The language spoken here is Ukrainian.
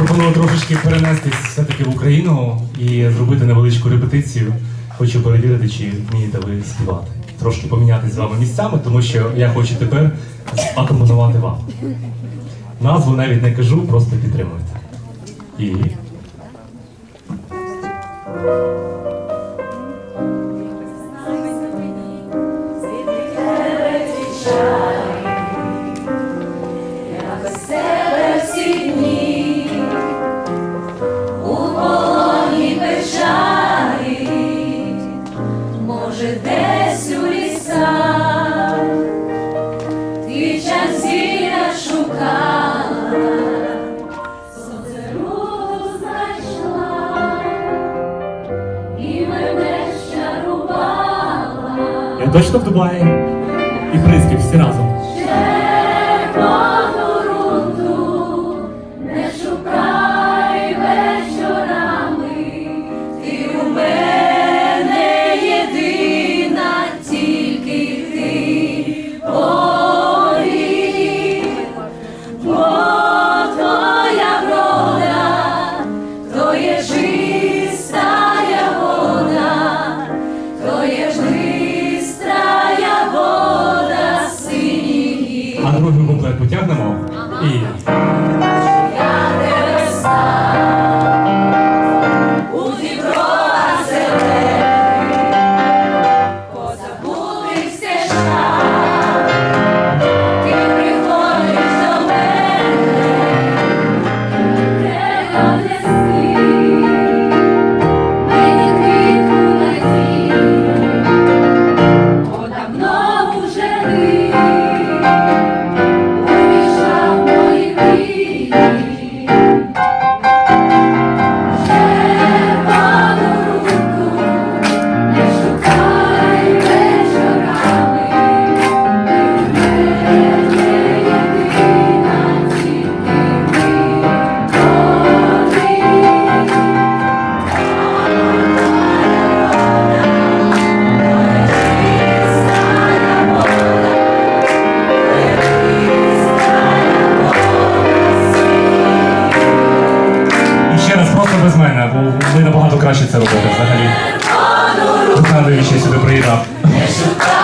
пропоную трошечки перенестись все-таки в Україну і зробити невеличку репетицію. Хочу перевірити, чи вмієте ви співати. Трошки помінятися з вами місцями, тому що я хочу тепер акомпонувати вам. Назву навіть не кажу, просто підтримуйте. І. точно в Дубаї? І Присків всі разом. А другий куплет потягнемо. І. мене, ви набагато краще це робите взагалі. Що сюди шукай